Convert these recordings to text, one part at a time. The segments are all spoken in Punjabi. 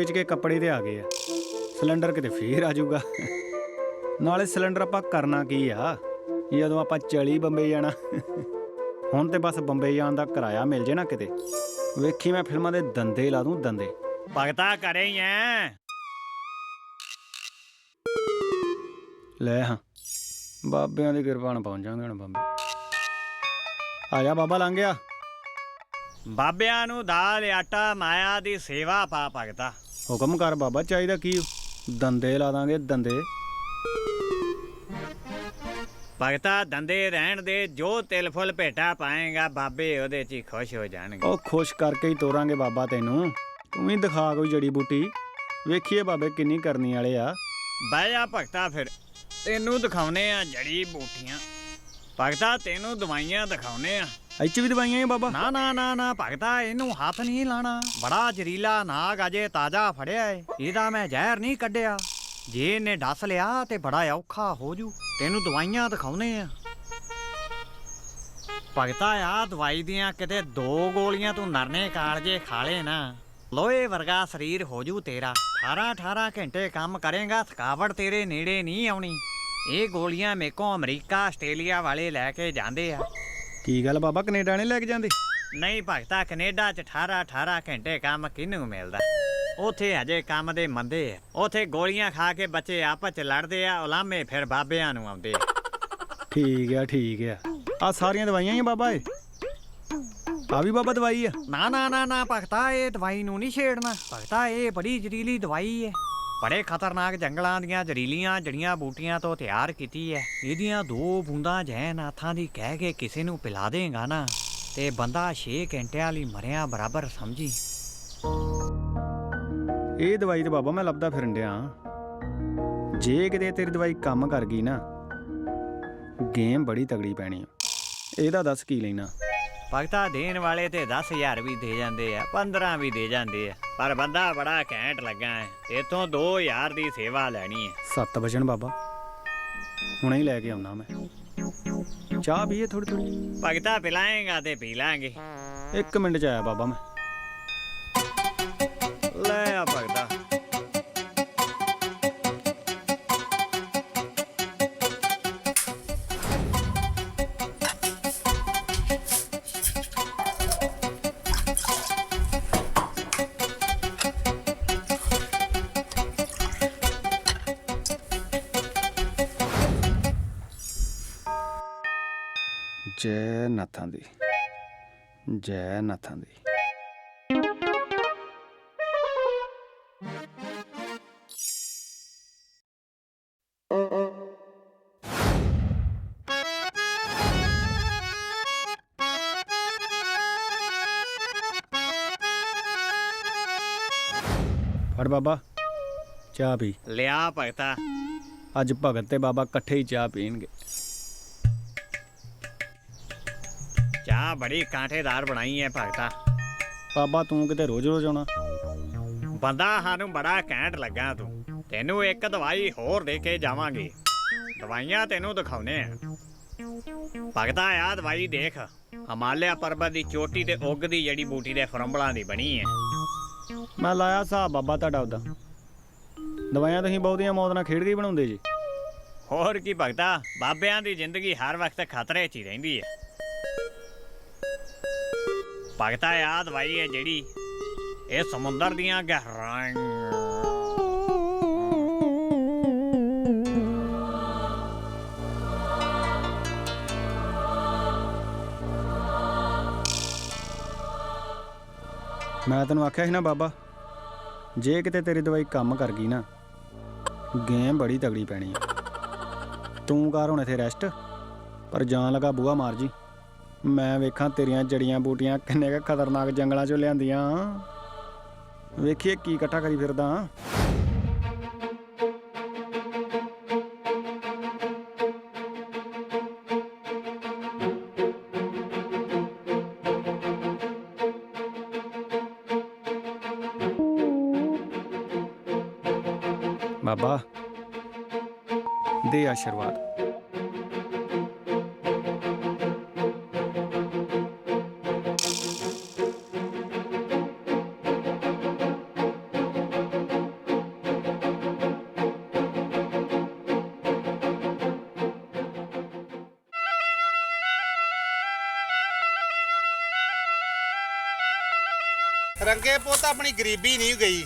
ਵੇਚ ਕੇ ਕੱਪੜੇ ਤੇ ਆ ਗਏ ਆ। ਸਿਲੰਡਰ ਕਿਤੇ ਫੇਰ ਆ ਜਾਊਗਾ। ਨਾਲੇ ਸਿਲੰਡਰ ਆਪਾਂ ਕਰਨਾ ਕੀ ਆ? ਜਦੋਂ ਆਪਾਂ ਚਲੀ ਬੰਬਈ ਜਾਣਾ। ਹੁਣ ਤੇ ਬਸ ਬੰਬਈ ਜਾਣ ਦਾ ਕਿਰਾਇਆ ਮਿਲ ਜੇ ਨਾ ਕਿਤੇ। ਵੇਖੀ ਮੈਂ ਫਿਲਮਾਂ ਦੇ ਦੰਦੇ ਲਾ ਦੂੰ ਦੰਦੇ। ਭਗਤਾ ਕਰੇ ਹੀ ਐ। ਲੈ ਹਾਂ। ਬਾਬਿਆਂ ਦੀ ਕਿਰਪਾ ਨਾਲ ਪਹੁੰਚ ਜਾਵਾਂਗੇ ਹੁਣ ਬੰਬੇ। ਆ ਜਾ ਬਾਬਾ ਲੰਘ ਗਿਆ। ਬਾਬਿਆਂ ਨੂੰ ਦਾਲ ਆਟਾ ਮਾਇਆ ਦੀ ਸੇਵਾ ਪਾ ਭਗਤਾ। ਹੁਕਮ ਕਰ ਬਾਬਾ ਚਾਹੀਦਾ ਕੀ? ਦੰਦੇ ਲਾ ਦਾਂਗੇ ਦੰਦੇ। ਭਗਤਾ ਦੰਦੇ ਰਹਿਣ ਦੇ ਜੋ ਤਿਲ ਫੁੱਲ ਭੇਟਾ ਪਾਏਗਾ ਬਾਬੇ ਉਹਦੇ 'ਚ ਹੀ ਖੁਸ਼ ਹੋ ਜਾਣਗੇ। ਉਹ ਖੁਸ਼ ਕਰਕੇ ਹੀ ਤੋਰਾਂਗੇ ਬਾਬਾ ਤੈਨੂੰ। ਤੂੰ ਵੀ ਦਿਖਾ ਕੋਈ ਜੜੀ ਬੂਟੀ। ਵੇਖੀਏ ਬਾਬੇ ਕਿੰਨੀ ਕਰਨੀ ਵਾਲੇ ਆ। ਬਹਿ ਜਾ ਭਗਤਾ ਫਿਰ। ਤੈਨੂੰ ਦਿਖਾਉਨੇ ਆ ਜੜੀ ਬੂਟੀਆਂ। ਭਗਤਾ ਤੈਨੂੰ ਦਵਾਈਆਂ ਦਿਖਾਉਨੇ ਆ। ਇੱਚ ਵੀ ਦਵਾਈਆਂ ਹੀ ਬਾਬਾ? ਨਾ ਨਾ ਨਾ ਨਾ, ਭਗਤਾ, ਇਹਨੂੰ ਹੱਥ ਨਹੀਂ ਲਾਣਾ। ਬੜਾ ਜ਼ਰੀਲਾ ਨਾਗ ਅਜੇ ਤਾਜ਼ਾ ਫੜਿਆ ਏ। ਇਹਦਾ ਮੈਂ ਜ਼ਹਿਰ ਨਹੀਂ ਕੱਢਿਆ। ਜੇ ਇਹਨੇ ਡਸ ਲਿਆ ਤੇ ਬੜਾ ਔਖਾ ਹੋ ਜੂ। ਤੈਨੂੰ ਦਵਾਈਆਂ ਦਿਖਾਉਨੇ ਆ। ਭਗਤਾ, ਆ ਦਵਾਈ ਦੀਆਂ ਕਿਤੇ ਦੋ ਗੋਲੀਆਂ ਤੂੰ ਨਰਨੇ ਕਾਲਜੇ ਖਾਲੇ ਨਾ। ਲੋਹੇ ਵਰਗਾ ਸਰੀਰ ਹੋ ਜੂ ਤੇਰਾ। 18 18 ਘੰਟੇ ਕੰਮ ਕਰੇਗਾ, ਥਕਾਵਟ ਤੇਰੇ ਨੇੜੇ ਨਹੀਂ ਆਉਣੀ। ਇਹ ਗੋਲੀਆਂ ਮੇਕੋ ਅਮਰੀਕਾ, ਆਸਟ੍ਰੇਲੀਆ ਵਾਲੇ ਲੈ ਕੇ ਜਾਂਦੇ ਆ। ਕੀ ਗੱਲ ਬਾਬਾ ਕੈਨੇਡਾ ਨਹੀਂ ਲੈ ਕੇ ਜਾਂਦੇ? ਨਹੀਂ ਭਗਤਾ ਕੈਨੇਡਾ ਚ 18 18 ਘੰਟੇ ਕੰਮ ਕਿਹਨੂੰ ਮਿਲਦਾ? ਉਥੇ ਹਜੇ ਕੰਮ ਦੇ ਮੰਦੇ ਆ। ਉਥੇ ਗੋਲੀਆਂ ਖਾ ਕੇ ਬੱਚੇ ਆਪਸ ਚ ਲੜਦੇ ਆ ਉਲਾਮੇ ਫਿਰ ਬਾਬਿਆਂ ਨੂੰ ਆਉਂਦੇ ਆ। ਠੀਕ ਆ ਠੀਕ ਆ। ਆ ਸਾਰੀਆਂ ਦਵਾਈਆਂ ਹੀ ਆ ਬਾਬਾ ਇਹ? ਆ ਵੀ ਬਾਬਾ ਦਵਾਈ ਆ? ਨਾ ਨਾ ਨਾ ਨਾ ਭਗਤਾ ਇਹ ਦਵਾਈ ਨੂੰ ਨਹੀਂ ਛੇੜਨਾ। ਭਗਤਾ ਇਹ ਬੜੀ ਜ਼ਹਿਰੀਲੀ ਦਵਾਈ ਹੈ ਬੜੇ ਖਤਰਨਾਕ ਜੰਗਲਾਂ ਦੀਆਂ ਜ਼ਹਿਰੀਲੀਆਂ ਜੜੀਆਂ ਬੂਟੀਆਂ ਤੋਂ ਤਿਆਰ ਕੀਤੀ ਹੈ ਇਹਦੀਆਂ ਦੋ ਬੂੰਦਾਂ ਜੈਨਾਥਾਂ ਦੀ ਕਹਿ ਕੇ ਕਿਸੇ ਨੂੰ ਪਿਲਾ ਦੇਗਾ ਨਾ। ਤੇ ਬੰਦਾ 6 ਘੰਟਿਆਂ ਲਈ ਮਰਿਆ ਬਰਾਬਰ ਸਮਝੀ। ਇਹ ਦਵਾਈ ਤੇ ਬਾਬਾ ਮੈਂ ਲੱਭਦਾ ਫਿਰਨ ਡਿਆ। ਜੇ ਕਿਤੇ ਤੇਰੀ ਦਵਾਈ ਕੰਮ ਕਰ ਗਈ ਨਾ ਗੇਮ ਬੜੀ ਤਗੜੀ ਪੈਣੀ ਆ। ਇਹਦਾ ਦੱਸ ਕੀ ਲੈਣਾ? ਭਗਤਾ ਦੇਣ ਵਾਲੇ ਤੇ 10000 ਵੀ ਦੇ ਜਾਂਦੇ ਆ 15 ਵੀ ਦੇ ਜਾਂਦੇ ਆ। ਪਰ ਬੰਦਾ ਬੜਾ ਘੈਂਟ ਲੱਗਾ ਹੈ। ਇਥੋਂ 2000 ਦੀ ਸੇਵਾ ਲੈਣੀ ਹੈ। ਸੱਤ ਵਜਣ ਬਾਬਾ। ਹੁਣੇ ਹੀ ਲੈ ਕੇ ਆਉਣਾ ਮੈਂ। ਚਾਹ ਪੀਏ ਥੋੜੀ ਥੋੜੀ ਭਗਤਾ ਪਿਲਾਏਗਾ ਤੇ ਪੀ ਲਾਂਗੇ। ਇੱਕ ਮਿੰਟ ਚ ਆਇਆ ਬਾਬਾ ਮੈਂ। ਲੈ ਆ ਭਗਤਾ। ਨਾਥਾਂ ਦੀ। ਜੈ ਨਾਥਾਂ ਦੀ। ਫੜ ਬਾਬਾ ਚਾਹ ਪੀ। ਲਿਆ ਭਗਤਾ। ਅੱਜ ਭਗਤ ਤੇ ਬਾਬਾ ਇਕੱਠੇ ਹੀ ਚਾਹ ਪੀਣਗੇ। ਚਾਹ ਬੜੀ ਕਾਂਠੇਦਾਰ ਬਣਾਈ ਹੈ ਭਗਤਾ। ਬਾਬਾ ਤੂੰ ਕਿਤੇ ਰੋਜ਼ ਰੋਜ਼ ਆਉਣਾ? ਬੰਦਾ ਸਾਨੂੰ ਬੜਾ ਘੈਂਟ ਲੱਗਾ ਤੂੰ। ਤੈਨੂੰ ਇੱਕ ਦਵਾਈ ਹੋਰ ਦੇ ਕੇ ਜਾਵਾਂਗੇ। ਦਵਾਈਆਂ ਤੈਨੂੰ ਦਿਖਾਉਨੇ ਆ। ਭਗਤਾ ਆ ਦਵਾਈ ਦੇਖ। ਹਿਮਾਲਿਆ ਪਰਬਤ ਦੀ ਚੋਟੀ ਤੇ ਉੱਗਦੀ ਜੜੀ ਬੂਟੀ ਦੇ ਫਰੰਬਲਾਂ ਦੀ ਬਣੀ ਹੈ ਮੈਂ ਲਾਇਆ ਹਿਸਾਬ ਬਾਬਾ ਤੁਹਾਡਾ ਉਹਦਾ। ਦਵਾਈਆਂ ਤੁਸੀਂ ਬਹੁਤੀਆਂ ਮੌਤ ਨਾਲ ਖੇਡ ਕੇ ਬਣਾਉਂਦੇ ਜੀ। ਹੋਰ ਕੀ ਭਗਤਾ ਬਾਬਿਆਂ ਦੀ ਜ਼ਿੰਦਗੀ ਹਰ ਵਕਤ ਖਤਰੇ 'ਚ ਹੀ ਰਹਿੰਦੀ ਹੈ ਭਗਤਾ ਆ ਦਵਾਈ ਹੈ ਜਿਹੜੀ ਇਹ ਸਮੁੰਦਰ ਦੀਆਂ ਗਹਿਰਾਈਆਂ। ਮੈਂ ਤੈਨੂੰ ਆਖਿਆ ਸੀ ਨਾ ਬਾਬਾ, ਜੇ ਕਿਤੇ ਤੇਰੀ ਦਵਾਈ ਕੰਮ ਕਰ ਗਈ ਨਾ, ਗੇਮ ਬੜੀ ਤਗੜੀ ਪੈਣੀ ਆ। ਤੂੰ ਕਰ ਹੁਣ ਇੱਥੇ ਰੈਸਟ ਪਰ ਜਾਣ ਲਗਾ ਬੂਆ ਮਾਰ ਜੀ। ਮੈਂ ਵੇਖਾਂ ਤੇਰੀਆਂ ਜੜੀਆਂ ਬੂਟੀਆਂ ਕਿੰਨੇ ਕੁ ਖਤਰਨਾਕ ਜੰਗਲਾਂ ਚੋਂ ਲਿਆਂਦੀਆਂ। ਵੇਖੀਏ ਕੀ ਇਕੱਠਾ ਕਰੀ ਫਿਰਦਾ। ਬਾਬਾ, ਦੇ ਆਸ਼ੀਰਵਾਦ। ਆਪਣੀ ਗਰੀਬੀ ਨਹੀਂ ਗਈ।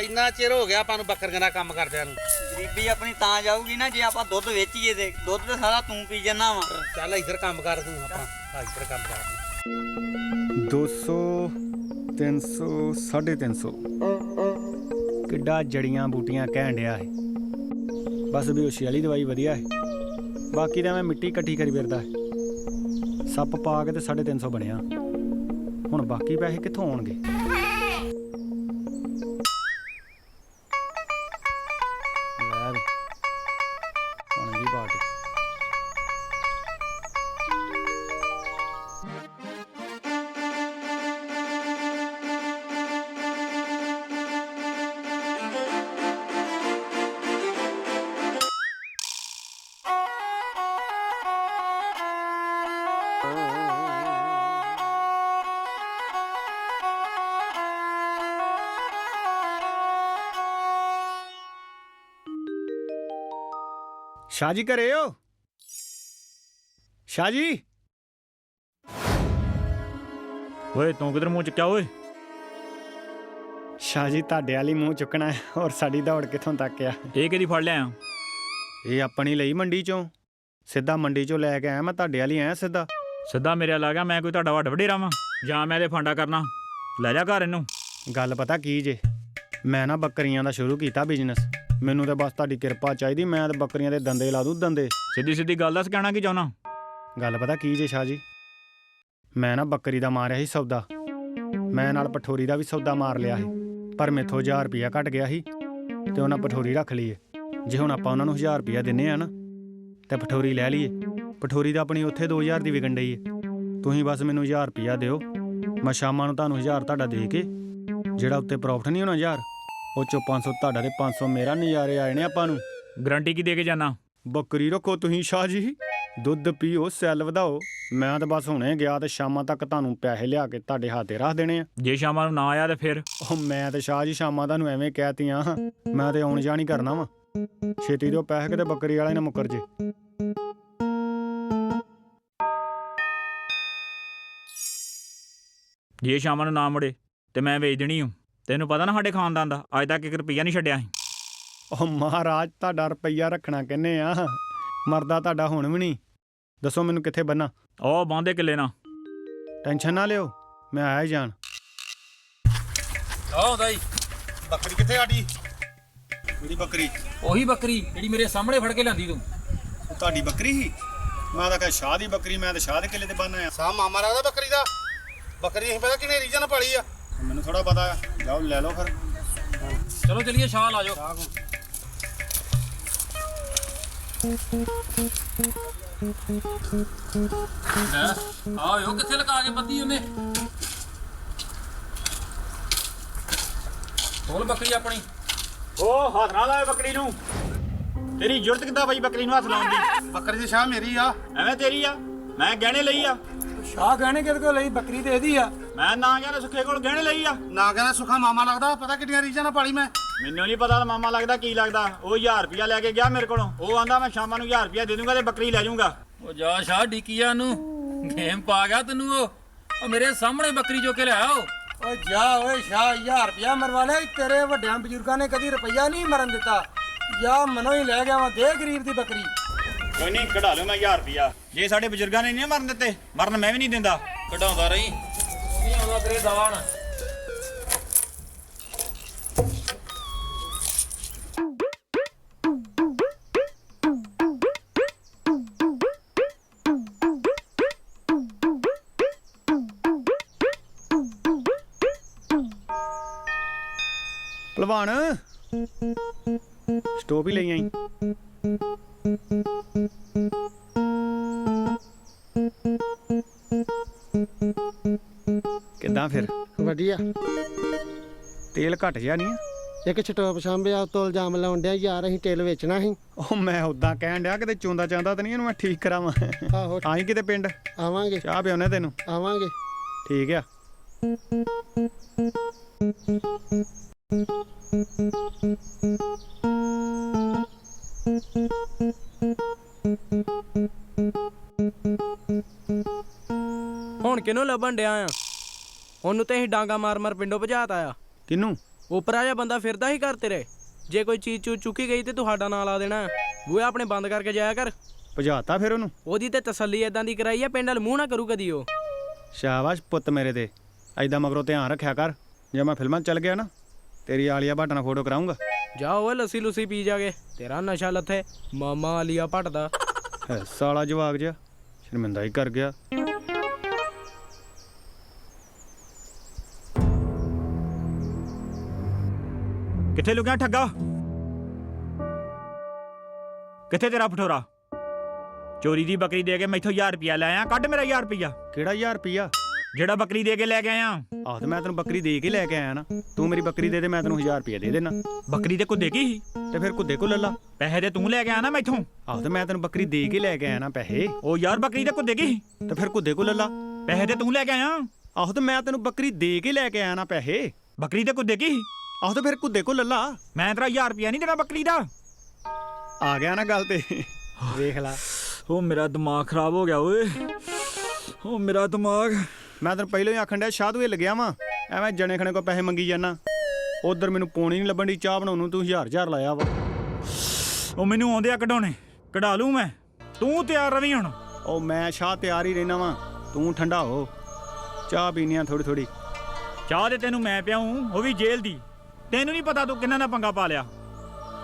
ਇੰਨਾ ਚਿਰ ਹੋ ਗਿਆ ਆਪਾਂ ਨੂੰ ਬੱਕਰੀਆਂ ਦਾ ਕੰਮ ਕਰਦਿਆਂ ਨੂੰ। ਗਰੀਬੀ ਆਪਣੀ ਤਾਂ ਜਾਊਗੀ ਨਾ ਜੇ ਆਪਾਂ ਦੁੱਧ ਵੇਚੀਏ ਤੇ ਦੁੱਧ ਤੇ ਸਾਰਾ ਤੂੰ ਪੀ ਜੰਨਾ ਵਾ। ਚੱਲ ਇੱਧਰ ਕੰਮ ਕਰ ਤੂੰ ਆਪਾਂ ਇੱਧਰ ਕੰਮ ਕਰ। 200 300 350 ਕਿੱਡਾ ਜੜੀਆਂ ਬੂਟੀਆਂ ਕਹਿਣ ਡਿਆ ਹੈ। ਬਸ ਬੇਹੋਸ਼ੀ ਵਾਲੀ ਦਵਾਈ ਵਧੀਆ ਹੈ। ਬਾਕੀ ਤਾਂ ਮੈਂ ਮਿੱਟੀ ਇਕੱਠੀ ਕਰੀ ਫਿਰਦਾ ਸੱਪ ਪਾ ਕੇ ਤੇ 350 ਬਣਿਆ। ਹੁਣ ਬਾਕੀ ਪੈਸੇ ਕਿੱਥੋਂ ਆਉਣਗੇ? ਸ਼ਾਹ ਜੀ ਘਰੇ ਹੋ ਸ਼ਾਹ ਜੀ ਓਏ ਤੂੰ ਕਿਧਰ ਮੂੰਹ ਚੁੱਕਿਆ ਓਏ ਸ਼ਾਹ ਜੀ ਤੁਹਾਡੇ ਵਾਲੀ ਮੂੰਹ ਚੁੱਕਣਾ ਹੈ ਔਰ ਸਾਡੀ ਦੌੜ ਕਿੱਥੋਂ ਤੱਕ ਆ ਇਹ ਕਿਹਦੀ ਫੜ ਲਿਆ ਇਹ ਆਪਣੀ ਲਈ ਮੰਡੀ ਚੋਂ ਸਿੱਧਾ ਮੰਡੀ ਚੋਂ ਲੈ ਕੇ ਆਇਆ ਮੈਂ ਤੁਹਾਡੇ ਵਾਲੀ ਆਇਆ ਸਿੱਧਾ ਸਿੱਧਾ ਮੇਰੇ ਵੱਲ ਆ ਗਿਆ ਮੈਂ ਕੋਈ ਤੁਹਾਡਾ ਵੱਡ ਵਡੇਰਾ ਵਾਂ ਜਾਂ ਮੈਂ ਇਹਦੇ ਫਾਂਡਾ ਕਰਨਾ ਲੈ ਜਾ ਘਰ ਇਹਨੂੰ ਗੱਲ ਪਤਾ ਕੀ ਜੇ ਮੈਂ ਨਾ ਬੱਕਰੀਆਂ ਦਾ ਸ਼ੁਰੂ ਕੀਤਾ ਬਿਜ਼ਨਸ ਮੈਨੂੰ ਤਾਂ ਬਸ ਤੁਹਾਡੀ ਕਿਰਪਾ ਚਾਹੀਦੀ ਮੈਂ ਤਾਂ ਬੱਕਰੀਆਂ ਦੇ ਦੰਦੇ ਲਾ ਦੂੰ ਦੰਦੇ। ਸਿੱਧੀ ਸਿੱਧੀ ਗੱਲ ਦੱਸ ਕਹਿਣਾ ਕੀ ਚਾਹਣਾ ਗੱਲ ਪਤਾ ਕੀ ਜੇ ਸ਼ਾਹ ਜੀ? ਮੈਂ ਨਾ ਬੱਕਰੀ ਦਾ ਮਾਰਿਆ ਸੀ ਸੌਦਾ। ਮੈਂ ਨਾਲ ਪਠੋਰੀ ਦਾ ਵੀ ਸੌਦਾ ਮਾਰ ਲਿਆ ਸੀ ਪਰ ਮੇਥੋਂ 1000 ਰੁਪਿਆ ਘਟ ਗਿਆ ਸੀ ਤੇ ਉਹਨਾਂ ਪਠੋਰੀ ਰੱਖ ਲਈ ਏ ਜੇ ਹੁਣ ਆਪਾਂ ਉਹਨਾਂ ਨੂੰ 1000 ਰੁਪਿਆ ਦਿੰਨੇ ਆ ਨਾ ਤੇ ਪਠੋਰੀ ਲੈ ਲਈਏ। ਪਠੋਰੀ ਤਾਂ ਆਪਣੀ ਉੱਥੇ 2000 ਦੀ ਵਿਕਣ ਡਈ ਏ। ਤੁਸੀਂ ਬਸ ਮੈਨੂੰ 1000 ਰੁਪਿਆ ਦਿਓ ਮੈਂ ਸ਼ਾਮਾਂ ਨੂੰ ਤੁਹਾਨੂੰ 1000 ਤੁਹਾਡਾ ਦੇ ਕੇ ਜਿਹੜਾ ਉੱਤੇ ਪ੍ਰੋਫਿਟ ਨਹੀਂ ਹੋਣਾ 1000 ਉਹ ਚੋਂ 500 ਤੁਹਾਡਾ ਤੇ 500 ਮੇਰਾ ਨਜ਼ਾਰੇ ਆਏ ਨੇ ਆਪਾਂ ਨੂੰ। ਗਰੰਟੀ ਕੀ ਦੇ ਕੇ ਜਾਣਾ ਬੱਕਰੀ ਰੱਖੋ ਤੁਸੀਂ ਸ਼ਾਹ ਜੀ। ਦੁੱਧ ਪੀਓ ਸੈੱਲ ਵਧਾਓ। ਮੈਂ ਤਾਂ ਬਸ ਹੁਣੇ ਗਿਆ ਤੇ ਸ਼ਾਮਾਂ ਤੱਕ ਤੁਹਾਨੂੰ ਪੈਸੇ ਲਿਆ ਕੇ ਤੁਹਾਡੇ ਹੱਥੇ ਰੱਖ ਦੇਣੇ ਆ। ਜੇ ਸ਼ਾਮਾਂ ਨੂੰ ਨਾ ਆਇਆ ਤੇ ਫਿਰ? ਉਹ ਮੈਂ ਤੇ ਸ਼ਾਹ ਜੀ ਸ਼ਾਮਾਂ ਤੁਹਾਨੂੰ ਐਵੇਂ ਕਹਿਤੀਆਂ ਮੈਂ ਤੇ ਆਉਣ ਜਾਣੀ ਕਰਨਾ ਵਾ। ਛੇਤੀ ਦਿਓ ਪੈਸੇ ਕਿਤੇ ਬੱਕਰੀ ਵਾਲੇ ਨਾ ਮੁੱਕਰ ਜੇ। ਜੇ ਸ਼ਾਮਾਂ ਨੂੰ ਨਾ ਮੁੜੇ ਤੇ ਮੈਂ ਵੇਚ ਦੇਣੀ ਹੂੰ ਤੈਨੂੰ ਪਤਾ ਨਾ ਸਾਡੇ ਖਾਨਦਾਨ ਦਾ ਅੱਜ ਤੱਕ ਇੱਕ ਰੁਪਈਆ ਨਹੀਂ ਛੱਡਿਆ ਸੀ ਉਹ ਮਹਾਰਾਜ ਤੁਹਾਡਾ ਰੁਪਈਆ ਰੱਖਣਾ ਕਿੰਨੇ ਆ? ਮਰਦਾ ਤੁਹਾਡਾ ਹੁਣ ਵੀ ਨਹੀਂ। ਦੱਸੋ ਮੈਨੂੰ ਕਿੱਥੇ ਬੰਨਾ? ਉਹ ਬਾਂਦੇ ਕਿੱਲੇ ਨਾ ਟੈਨਸ਼ਨ ਨਾ ਲਿਓ ਮੈਂ ਆਇਆ ਹੀ ਜਾਣ। ਆਉਂਦਾ ਜੀ ਬੱਕਰੀ ਕਿੱਥੇ ਆਡੀ ਮੇਰੀ ਬੱਕਰੀ। ਉਹੀ ਬੱਕਰੀ ਜਿਹੜੀ ਮੇਰੇ ਸਾਹਮਣੇ ਫੜ ਕੇ ਲਿਆਂਦੀ ਤੂੰ। ਤੁਹਾਡੀ ਬੱਕਰੀ ਸੀ? ਮੈਂ ਤਾਂ ਕਹਾਂ ਸ਼ਾਹ ਦੀ ਬੱਕਰੀ ਮੈਂ ਤਾਂ ਸ਼ਾਹ ਦੇ ਕਿੱਲੇ ਤੇ ਬੰਨ ਆਇਆ। ਸਾ ਮਾਮਾ ਲੱਗਦਾ ਬੱਕਰੀ ਦਾ? ਬੱਕਰੀ ਅਸੀਂ ਪਤਾ ਕਿਨੇ ਰੀਜਨ ਪਾਲੀ ਆ। ਮੈਨੂੰ ਥੋੜਾ ਪਤਾ। ਆ ਜਾਓ ਲੈ ਲਓ ਫਿਰ। ਚਲੋ ਚਲੀਏ ਸ਼ਾਲ ਆ ਜਾਓ। ਲੈ ਆਇਓ ਕਿੱਥੇ ਲਗਾ ਕੇ ਬੱਦੀ ਉਹਨੇ? ਬੋਲ ਬੱਕਰੀ ਆਪਣੀ। ਉਹ ਹੱਥ ਨਾਲ ਆਏ ਬੱਕਰੀ ਨੂੰ। ਤੇਰੀ ਜ਼ਰੂਰਤ ਕਿੱਦਾਂ ਪਈ ਬੱਕਰੀ ਨੂੰ ਹੱਥ ਲਾਉਣ ਦੀ? ਬੱਕਰੀ ਦੀ ਸ਼ਾਹ ਮੇਰੀ ਆ। ਐਵੇਂ ਤੇਰੀ ਆ? ਮੈਂ ਗਹਿਣੇ ਲਈ ਆ। ਸ਼ਾਹ ਗਹਿਣੇ ਕਿਹਦੇ ਕੋਲ ਲਈ? ਬੱਕਰੀ ਤੇ ਇਹਦੀ ਆ। ਮੈਂ ਨਾ ਗਿਆ ਸੁੱਖੇ ਕੋਲ ਗਹਿਣੇ ਲਈ ਆ। ਨਾ ਕਹਿੰਦਾ ਸੁਖਾ ਮਾਮਾ ਲੱਗਦਾ ਪਤਾ ਕਿੰਨੀਆਂ ਰੀਜਨ ਪਾਲੀ ਮੈਂ। ਮੈਨੂੰ ਨਹੀਂ ਪਤਾ ਮਾਮਾ ਲੱਗਦਾ ਕੀ ਲੱਗਦਾ। ਉਹ 1000 ਰੁਪਿਆ ਲੈ ਕੇ ਗਿਆ ਮੇਰੇ ਕੋਲੋਂ। ਉਹ ਆਂਦਾ ਮੈਂ ਸ਼ਾਮਾਂ ਨੂੰ 1000 ਰੁਪਿਆ ਦੇ ਦੂੰਗਾ ਤੇ ਬੱਕਰੀ ਲੈ ਜਾਊਂਗਾ। ਉਹ ਜਾ ਸ਼ਾਹ ਡਿੱਕੀਆ ਨੂੰ। ਗੇਮ ਪਾ ਗਿਆ ਤੈਨੂੰ ਉਹ। ਉਹ ਮੇਰੇ ਸਾਹਮਣੇ ਬੱਕਰੀ ਚੁੱਕ ਕੇ ਲਿਆ ਉਹ ਓ ਜਾ ਓਏ ਸ਼ਾਹ 1000 ਰੁਪਇਆ ਮਰਵਾ ਲਿਆ। ਤੇਰੇ ਵੱਡਿਆਂ ਬਜ਼ੁਰਗਾਂ ਨੇ ਕਦੀ ਰੁਪਈਆ ਨਹੀਂ ਮਰਨ ਦਿੱਤਾ। ਜਾ ਮਨੋਂ ਹੀ ਲੈ ਗਿਆ ਵਾ ਦੇ ਗਰੀਬ ਦੀ ਬੱਕਰੀ। ਕੋਈ ਨਹੀਂ ਕਢਾ ਲਿਓ ਮੈਂ 1000 ਰੁਪਿਆ ਜੇ ਸਾਡੇ ਬਜ਼ੁਰਗਾਂ ਨੇ ਨਹੀਂ ਮਰਨ ਦਿੱਤੇ ਮਰਨ ਮੈਂ ਵੀ ਨਹੀਂ ਦਿੰਦਾ। ਕਢਾਉਂਦਾ ਰਹੀ। ਨਹੀਂ ਆਉਂਦਾ ਤੇਰੇ ਦਾਣ। ਭਲਵਾਨ ਸਟੋਪ ਹੀ ਲਈ ਆਈ। ਕਿੱਦਾਂ ਫਿਰ। ਵਧੀਆ। ਤੇਲ ਘਟ ਗਿਆ ਨਹੀਂ ਇੱਕ ਛਟੋਪ ਸਾਂਭਿਆ ਉਤੋਂ ਇਲਜ਼ਾਮ ਲਾਉਣ ਡਿਆ ਯਾਰ ਅਸੀਂ ਤੇਲ ਵੇਚਣਾ ਸੀ। ਉਹ ਮੈਂ ਉਦਾਂ ਕਹਿਣ ਡਿਆ ਕਿਤੇ ਚੁੰਦਾ ਚਾਂਦਾ ਤਾਂ ਨਹੀਂ ਇਹਨੂੰ ਮੈਂ ਠੀਕ ਕਰਾਵਾਂ? ਆਹੋ। ਆਈ ਕਿਤੇ ਪਿੰਡ। ਆਵਾਂਗੇ। ਚਾਹ ਪਿਆਉਣੇ ਤੈਨੂੰ। ਆਵਾਂਗੇ। ਠੀਕ ਆ। ਹੁਣ ਕਿਹਨੂੰ ਲੱਭਣ ਡਿਆ ਆ? ਉਹਨੂੰ ਤੇ ਅਸੀਂ ਡਾਂਗਾ ਮਾਰ ਮਾਰ ਪਿੰਡੋਂ ਭਜਾਤਾ ਆ। ਕਿਨੂੰ ਉਪਰਾ ਜਿਹਾ ਬੰਦਾ ਫਿਰਦਾ ਹੀ ਘਰ ਤੇਰੇ। ਜੇ ਕੋਈ ਚੀਜ਼ ਚੂ ਚੁੱਕੀ ਗਈ ਤੇ ਤੁਹਾਡਾ ਨਾਂ ਲਾ ਦੇਣਾ। ਬੂਹੇ ਆਪਣੇ ਬੰਦ ਕਰਕੇ ਜਾਇਆ ਕਰ। ਭਜਾਤਾ ਫਿਰ ਉਹਨੂੰ? ਉਹਦੀ ਤੇ ਤਸੱਲੀ ਇਦਾਂ ਦੀ ਕਰਾਈ ਆ ਪਿੰਡ ਵਾਲ ਮੂੰਹ ਨਾ ਕਰੂ ਕਦੀ ਉਹ। ਸ਼ਾਬਾਸ਼ ਪੁੱਤ ਮੇਰੇ ਤੇ। ਐਦਾਂ ਮਗਰੋਂ ਧਿਆਨ ਰੱਖਿਆ ਕਰ। ਜੇ ਮੈਂ ਫਿਲਮਾਂ 'ਚ ਚੱਲ ਗਿਆ ਨਾ ਤੇਰੀ ਆਲੀਆ ਭੱਟ ਨਾਲ ਫੋਟੋ ਕਰਾਉਂਗਾ ਜਾ ਓਏ ਲੱਸੀ ਲੁੱਸੀ ਪੀ ਜਾਗੇ ਤੇਰਾ ਨਸ਼ਾ ਲੱਥੇ ਮਾਮਾ ਆਲੀਆ ਭੱਟ ਦਾ ਹੈ ਸਾਲਾ ਜਵਾਗ ਜਿਹਾ। ਸ਼ਰਮਿੰਦਾ ਹੀ ਕਰ ਗਿਆ। ਕਿੱਥੇ ਲੁਕਿਆ ਠੱਗਾ? ਕਿੱਥੇ ਤੇਰਾ ਫਟੋਰਾ ਚੋਰੀ ਦੀ ਬੱਕਰੀ ਦੇ ਕੇ ਮੈਥੋਂ 1000 ਰੁਪਿਆ ਲੈ ਆਇਆ ਕੱਢ ਮੇਰਾ 1000 ਰੁਪਿਆ ਕਿਹੜਾ 1000 ਰੁਪਿਆ ਜਿਹੜਾ ਬੱਕਰੀ ਦੇ ਕੇ ਲੈ ਕੇ ਆਇਆ। ਆਹ ਤੇ ਮੈਂ ਤੈਨੂੰ ਬੱਕਰੀ ਦੇ ਕੇ ਲੈ ਕੇ ਆਇਆ ਨਾ। ਤੂੰ ਮੇਰੀ ਬੱਕਰੀ ਦੇ ਦੇ ਮੈਂ ਤੈਨੂੰ 1000 ਰੁਪਇਆ ਦੇ ਦੇਣਾ। ਬੱਕਰੀ ਤੇ ਕੁੱਦੇ ਕੀ ਸੀ? ਤੇ ਫਿਰ ਕੁੱਦੇ ਕੋ ਲੱਲਾ। ਪੈਸੇ ਤੇ ਤੂੰ ਲੈ ਕੇ ਆਇਆ ਨਾ ਮੈਥੋਂ? ਆਹ ਤੇ ਮੈਂ ਤੈਨੂੰ ਬੱਕਰੀ ਦੇ ਕੇ ਲੈ ਕੇ ਆਇਆ ਨਾ ਪੈਸੇ। ਉਹ ਯਾਰ ਬੱਕਰੀ ਤੇ ਕੁੱਦੇ ਕੀ ਸੀ? ਤੇ ਫਿਰ ਕੁੱਦੇ ਕੋ ਲੱਲਾ। ਪੈਸੇ ਤੇ ਤੂੰ ਲੈ ਕੇ ਆਇਆ? ਆਹੋ ਤੇ ਮੈਂ ਤੈਨੂੰ ਬੱਕਰੀ ਦੇ ਕੇ ਲੈ ਕੇ ਆਇਆ ਨਾ ਪੈਸੇ। ਬੱਕਰੀ ਤੇ ਕੁੱਦੇ ਕੀ ਸੀ? ਆਹੋ ਤੇ ਫਿਰ ਕੁੱਦੇ ਕੋ ਲੱਲਾ। ਮੈਂ ਤੇਰਾ 1000 ਰੁਪਿਆ ਨਹੀਂ ਦੇਣਾ ਬੱਕਰੀ ਦਾ। ਆ ਗਿਆ ਨਾ ਗੱਲ ਤੇ। ਵੇਖ ਲੈ। ਉਹ ਮੇਰਾ ਦਿਮਾਗ ਖਰਾਬ ਹੋ ਗਿਆ ਓਏ। ਉਹ ਮੇਰਾ ਦਿਮਾਗ। ਮੈਂ ਤੈਨੂੰ ਪਹਿਲਾਂ ਹੀ ਆਖਣ ਡਿਆ ਸ਼ਾਦੂ ਇਹ ਲੱਗਿਆ ਵਾਂ। ਐਵੇਂ ਜਣੇ ਖਣੇ ਕੋ ਪੈਸੇ ਮੰਗੀ ਜਾਣਾ ਉਧਰ ਮੈਨੂੰ ਪੋਣੀ ਨਹੀਂ ਲੱਭਣ ਦੀ ਚਾਹ ਬਣਾਉਣ ਨੂੰ ਤੂੰ ਹਜ਼ਾਰ ਹਜ਼ਾਰ ਲਾਇਆ ਵਾ। ਉਹ ਮੈਨੂੰ ਆਉਂਦੇ ਆ ਕਢਾਉਣੇ। ਕਢਾ ਲੂੰ ਮੈਂ। ਤੂੰ ਤਿਆਰ ਰਵੀ ਹੁਣ। ਉਹ ਮੈਂ ਸ਼ਾਹ ਤਿਆਰ ਹੀ ਰਹਿਣਾ ਵਾਂ। ਤੂੰ ਠੰਡਾ ਹੋ। ਚਾਹ ਪੀਣੀ ਆ ਥੋੜੀ ਥੋੜੀ ਚਾਹ ਤੇ ਤੈਨੂੰ ਮੈਂ ਪਿਆਉਂ ਉਹ ਵੀ ਜੇਲ੍ਹ ਦੀ। ਤੈਨੂੰ ਨਹੀਂ ਪਤਾ ਤੂੰ ਕਿੰਨਾ ਦਾ ਪੰਗਾ ਪਾ ਲਿਆ।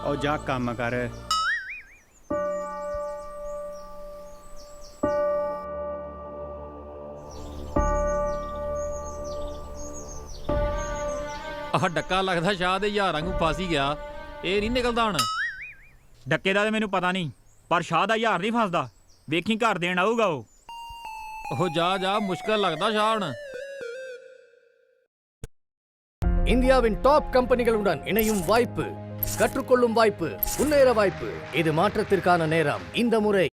ਉਹ ਜਾ ਕੰਮ ਕਰ। ਆਹ ਡੱਕਾ ਲੱਗਦਾ ਸ਼ਾਹ ਦੇ ਯਾਰਾਂ ਨੂੰ ਫਸ ਹੀ ਗਿਆ। ਇਹ ਨਹੀਂ ਨਿਕਲਦਾ ਹੁਣ। ਡੱਕੇ ਦਾ ਤੇ ਮੈਨੂੰ ਪਤਾ ਨਹੀਂ ਪਰ ਸ਼ਾਹ ਦਾ ਯਾਰ ਨਹੀਂ ਫਸਦਾ। ਵੇਖੀ ਘਰ ਦੇਣ ਆਊਗਾ ਉਹ। ਉਹ ਜਾ ਜਾ ਮੁਸ਼ਕਲ ਲੱਗਦਾ ਸ਼ਾਹ ਹੁਣ। இந்தியாவின் டாப் கம்பெனிகளுடன் இணையும் வாய்ப்பு கற்றுக்கொள்ளும் வாய்ப்பு முன்னேற வாய்ப்பு இது மாற்றத்திற்கான நேரம் இந்த முறை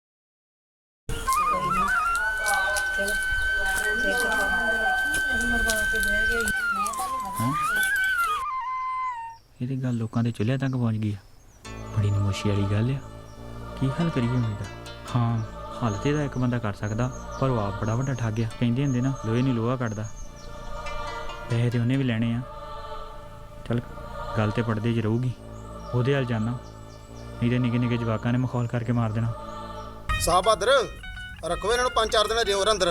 ਇਹਦੀ ਗੱਲ ਲੋਕਾਂ ਦੇ ਚੁੱਲ੍ਹੇ ਤੱਕ ਪਹੁੰਚ ਗਈ ਆ ਬੜੀ ਨਮੋਸ਼ੀ ਵਾਲੀ ਗੱਲ ਆ ਕੀ ਹੱਲ ਕਰੀਏ ਹੁਣ ਇਹਦਾ ਹਾਂ ਹੱਲ ਤੇ ਦਾ ਇੱਕ ਬੰਦਾ ਕਰ ਸਕਦਾ ਪਰ ਉਹ ਆਪ ਬੜਾ ਵੱਡਾ ਠੱਗ ਗਿਆ ਕਹਿੰਦੇ ਹੁੰਦੇ ਨਾ ਲੋਹੇ ਨਹੀਂ ਲੋਹਾ ਕੱਢਦਾ ਪੈਸੇ ਤੇ ਉਹਨੇ ਵੀ ਲੈਣੇ ਆ ਚਲ ਗੱਲ ਤੇ ਪੜਦੇ 'ਚ ਰਹੂਗੀ। ਉਹਦੇ ਹਾਲ ਜਾਣਾ ਨਹੀਂ ਤੇ ਨਿੱਕੇ ਨਿੱਕੇ ਜਵਾਕਾਂ ਨੇ ਮਖੌਲ ਕਰਕੇ ਮਾਰ ਦੇਣਾ। ਸਾਹ ਬਹਾਦਰ ਰੱਖੋ ਇਹਨਾਂ ਨੂੰ ਪੰਜ ਚਾਰ ਦਿਨ ਰਿਓਰ ਅੰਦਰ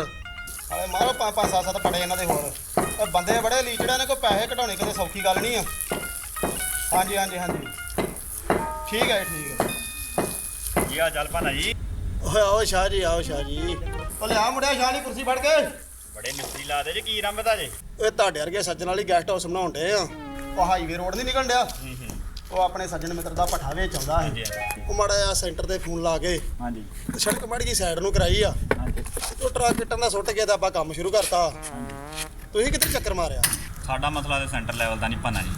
ਆਏ ਮਾਰੋ ਪੰਜ ਪੰਜ ਸੱਤ ਸੱਤ ਪੜੇ ਇਹਨਾਂ ਦੇ ਹੋਰ। ਇਹ ਬੰਦੇ ਬੜੇ ਲੀਚੜਿਆਂ ਨੇ ਕੋਈ ਪੈਸੇ ਕਢਾਉਣੇ ਕਿਤੇ ਸੌਖੀ ਗੱਲ ਨਹੀਂ ਆ। ਹਾਂਜੀ ਹਾਂਜੀ ਹਾਂਜੀ। ਠੀਕ ਹੈ ਠੀਕ ਹੈ ਕੀ ਆ ਚੱਲ ਭਾਣਾ ਜੀ? ਓਏ ਆਓ ਸ਼ਾਹ ਜੀ ਆਓ ਸ਼ਾਹ ਜੀ। ਓ ਲਿਆ ਮੁੰਡਿਆ ਸ਼ਾਹ ਦੀ ਕੁਰਸੀ ਫੜ ਕੇ। ਬੜੇ ਮਿਸਤਰੀ ਲਾਦੇ ਜੇ ਕੀ ਰੰਬਦਾ ਜੇ? ਓਏ ਤੁਹਾਡੇ ਵਰਗੇ ਸੱਜਣ ਵਾਲੀ ਗੈਸਟ ਹਾਊਸ ਬਣਾਉਣ ਡੇ ਆ। ਉਹ ਹਾਈਵੇ ਰੋਡ ਨਹੀਂ ਨਿਕਲਣ ਡਿਆ। ਉਹ ਆਪਣੇ ਸੱਜਣ ਮਿੱਤਰ ਦਾ ਪੱਠਾ ਵੇਚ ਆਉਂਦਾ ਸੀ ਉਹ ਮਾੜਾ ਜਿਹਾ ਸੈਂਟਰ ਤੇ ਫੋਨ ਲਾ ਕੇ ਹਾਂਜੀ। ਤੇ ਸੜਕ ਮਾੜੀ ਜੀ ਸਾਈਡ ਨੂੰ ਕਰਾਈ ਆ। ਹਾਂਜੀ। ਉਹ ਟਰੱਕ ਕਿੱਟਣ ਦਾ ਸੁੱਟ ਗਿਆ ਤਾਂ ਆਪਾਂ ਕੰਮ ਸ਼ੁਰੂ ਕਰਤਾ। ਤੁਸੀਂ ਕਿੱਧਰ ਚੱਕਰ ਮਾਰਿਆ? ਸਾਡਾ ਮਸਲਾ ਤੇ ਸੈਂਟਰ ਲੈਵਲ ਦਾ ਨਹੀਂ ਪੰਨਾ ਜੀ।